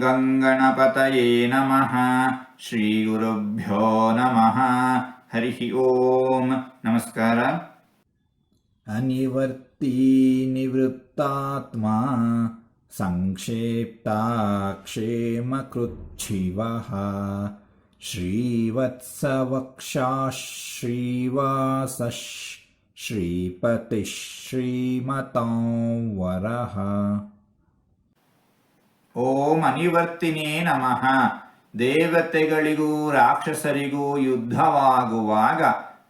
गङ्गणपतये नमः। श्रीगुरुभ्यो नमः। हरिः ओम्। नमस्कार। अनिवर्ती निवृत्तात्मा सङ्क्षेप्ताक्षेमकृच्छिवः श्रीवत्सवक्षाः श्रीमतां वरः। ಓಂ ಅನಿವರ್ತಿನೇ ನಮಃ. ದೇವತೆಗಳಿಗೂ ರಾಕ್ಷಸರಿಗೂ ಯುದ್ಧವಾಗುವಾಗ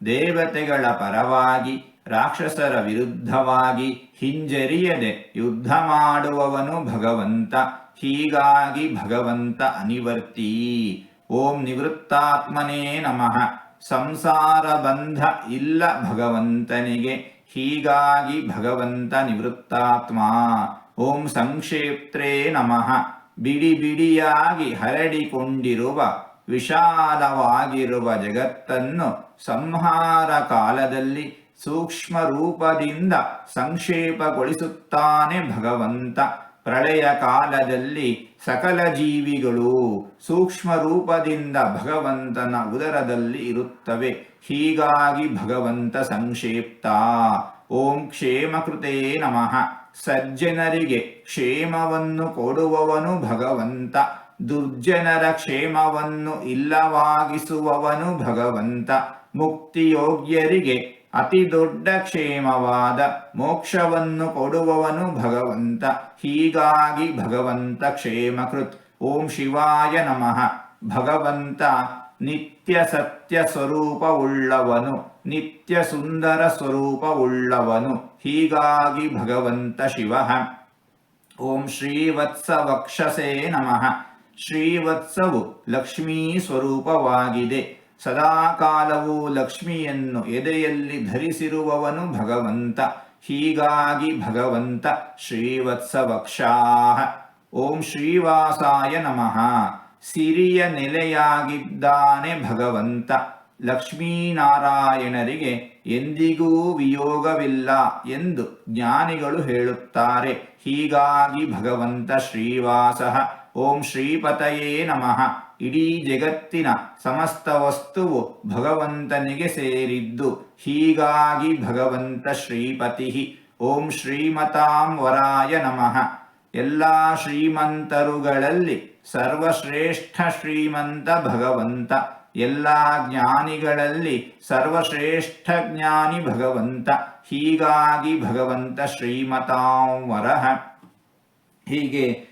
ದೇವತೆಗಳ ಪರವಾಗಿ ರಾಕ್ಷಸರ ವಿರುದ್ಧವಾಗಿ ಹಿಂಜರಿಯದೆ ಯುದ್ಧ ಮಾಡುವವನು ಭಗವಂತ. ಹೀಗಾಗಿ ಭಗವಂತ ಅನಿವರ್ತಿ. ಓಂ ನಿವೃತ್ತಾತ್ಮನೇ ನಮಃ. ಸಂಸಾರ ಬಂಧ ಇಲ್ಲ ಭಗವಂತನಿಗೆ. ಹೀಗಾಗಿ ಭಗವಂತ ನಿವೃತ್ತಾತ್ಮ. ಓಂ ಸಂಕ್ಷೇಪ್ತ್ರೇ ನಮಃ. ಬಿಡಿ ಬಿಡಿಯಾಗಿ ಹರಡಿಕೊಂಡಿರುವ, ವಿಶಾಲವಾಗಿರುವ ಜಗತ್ತನ್ನು ಸಂಹಾರ ಕಾಲದಲ್ಲಿ ಸೂಕ್ಷ್ಮ ರೂಪದಿಂದ ಸಂಕ್ಷೇಪಗೊಳಿಸುತ್ತಾನೆ ಭಗವಂತ. ಪ್ರಳಯ ಕಾಲದಲ್ಲಿ ಸಕಲ ಜೀವಿಗಳು ಸೂಕ್ಷ್ಮ ರೂಪದಿಂದ ಭಗವಂತನ ಉದರದಲ್ಲಿ ಇರುತ್ತವೆ. ಹೀಗಾಗಿ ಭಗವಂತ ಸಂಕ್ಷೇಪ್ತ. ಓಂ ಕ್ಷೇಮಕೃತೇ ನಮಃ. ಸಜ್ಜನರಿಗೆ ಕ್ಷೇಮವನ್ನು ಕೊಡುವವನು ಭಗವಂತ. ದುರ್ಜನರ ಕ್ಷೇಮವನ್ನು ಇಲ್ಲವಾಗಿಸುವವನು ಭಗವಂತ. ಮುಕ್ತಿಯೋಗ್ಯರಿಗೆ ಅತಿ ದೊಡ್ಡ ಕ್ಷೇಮವಾದ ಮೋಕ್ಷವನ್ನು ಕೊಡುವವನು ಭಗವಂತ. ಹೀಗಾಗಿ ಭಗವಂತ ಕ್ಷೇಮಕೃತ್. ಓಂ ಶಿವಾಯ ನಮಃ. ಭಗವಂತ ನಿತ್ಯ ಸತ್ಯ ಸ್ವರೂಪವುಳ್ಳವನು ನಿತ್ಯ ಸುಂದರ ಸ್ವರೂಪವುಳ್ಳವನು ಹೀಗಾಗಿ ಭಗವಂತ ಶಿವ. ಓಂ ಶ್ರೀವತ್ಸ ವಕ್ಷಸೇ ನಮಃ. ಶ್ರೀವತ್ಸವು ಲಕ್ಷ್ಮೀ ಸ್ವರೂಪವಾಗಿದೆ. ಸದಾಕಾಲವೂ ಲಕ್ಷ್ಮಿಯನ್ನು ಎದೆಯಲ್ಲಿ ಧರಿಸಿರುವವನು ಭಗವಂತ. ಹೀಗಾಗಿ ಭಗವಂತ ಶ್ರೀವತ್ಸವಕ್ಷಾಹ. ಓಂ ಶ್ರೀವಾಸಾಯ ನಮಃ. ಸಿರಿಯ ನೆಲೆಯಾಗಿದ್ದಾನೆ ಭಗವಂತ. ಲಕ್ಷ್ಮೀನಾರಾಯಣರಿಗೆ ಎಂದಿಗೂ ವಿಯೋಗವಿಲ್ಲ ಎಂದು ಜ್ಞಾನಿಗಳು ಹೇಳುತ್ತಾರೆ. ಹೀಗಾಗಿ ಭಗವಂತ ಶ್ರೀವಾಸಃ. ಓಂ ಶ್ರೀಪತಯೇ ನಮಃ. ಇಡೀ ಜಗತ್ತಿನ ಸಮಸ್ತ ವಸ್ತುವು ಭಗವಂತನಿಗೆ ಸೇರಿದ್ದು. ಹೀಗಾಗಿ ಭಗವಂತ ಶ್ರೀಪತಿ. ಓಂ ಶ್ರೀಮತಾಂ ವರಾಯ ನಮಃ. ಎಲ್ಲ ಶ್ರೀಮಂತರುಗಳಲ್ಲಿ ಸರ್ವಶ್ರೇಷ್ಠ ಶ್ರೀಮಂತ ಭಗವಂತ. ಎಲ್ಲ ಜ್ಞಾನಿಗಳಲ್ಲಿ ಸರ್ವಶ್ರೇಷ್ಠ ಜ್ಞಾನಿ ಭಗವಂತ. ಹೀಗಾಗಿ ಭಗವಂತ ಶ್ರೀಮತಾಂ ವರಹ ಹೀಗೆ